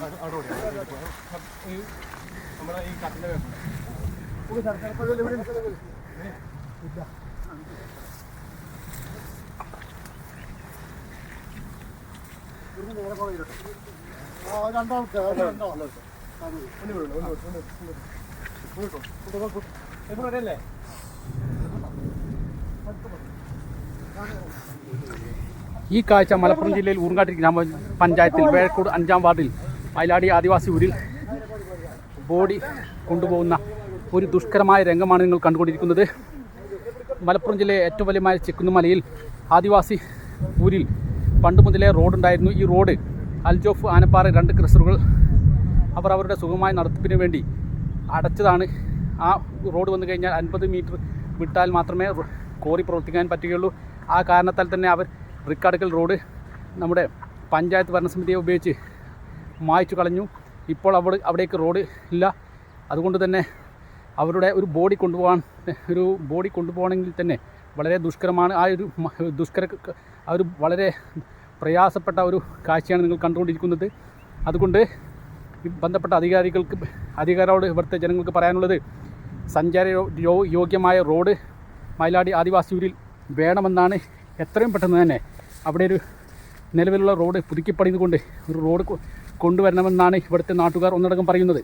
ഈ നമ്മുടെ ഈ കട്ടിലെ വെക്കണം ഈ കാഴ്ച മലപ്പുറം ജില്ലയിൽ ഊർങ്ങാട്ടി ഗ്രാമപഞ്ചായത്തിൽ വേഴക്കൂട് അഞ്ചാം വാർഡിൽ മയിലാടി ആദിവാസി ഊരിൽ ബോഡി കൊണ്ടുപോകുന്ന ഒരു ദുഷ്കരമായ രംഗമാണ് നിങ്ങൾ കണ്ടുകൊണ്ടിരിക്കുന്നത്. മലപ്പുറം ജില്ലയിലെ ഏറ്റവും വലിയ ചെക്കുന്നുമലയിൽ ആദിവാസി ഊരിൽ പണ്ട് മുതലേ റോഡുണ്ടായിരുന്നു. ഈ റോഡ് അൽജോഫ് ആനപ്പാറ രണ്ട് ക്രിസറുകൾ അവർ അവരുടെ സുഖമായ നടത്തിപ്പിന് വേണ്ടി അടച്ചതാണ്. ആ റോഡ് വന്നു കഴിഞ്ഞാൽ അൻപത് മീറ്റർ വിട്ടാൽ മാത്രമേ കോറി പ്രവർത്തിക്കാൻ പറ്റുകയുള്ളൂ. ആ കാരണത്താൽ തന്നെ അവർ റിക്കാർഡുകൾ റോഡ് നമ്മുടെ പഞ്ചായത്ത് ഭരണസമിതിയെ ഉപയോഗിച്ച് മായ്ച്ചു കളഞ്ഞു. ഇപ്പോൾ അവിടെ അവിടേക്ക് റോഡ് ഇല്ല. അതുകൊണ്ട് തന്നെ അവരുടെ ഒരു ബോഡി കൊണ്ടുപോകാൻ ഒരു ബോഡി കൊണ്ടുപോകണമെങ്കിൽ തന്നെ വളരെ ദുഷ്കരമാണ്. ആ ഒരു ദുഷ്കര ആ ഒരു വളരെ പ്രയാസപ്പെട്ട ഒരു കാഴ്ചയാണ് നിങ്ങൾ കണ്ടുകൊണ്ടിരിക്കുന്നത്. അതുകൊണ്ട് ബന്ധപ്പെട്ട അധികാരികൾക്ക് അധികാരോട് ഇവിടുത്തെ ജനങ്ങൾക്ക് പറയാനുള്ളത് സഞ്ചാര യോഗ്യമായ റോഡ് മയിലാടി ആദിവാസിയൂരിൽ വേണമെന്നാണ്. എത്രയും പെട്ടെന്ന് തന്നെ അവിടെ ഒരു നിലവിലുള്ള റോഡ് പുതുക്കിപ്പണിതുകൊണ്ട് ഒരു റോഡ് കൊണ്ടുവരണമെന്നാണ് ഇവിടുത്തെ നാട്ടുകാർ ഒന്നടങ്കം പറയുന്നത്.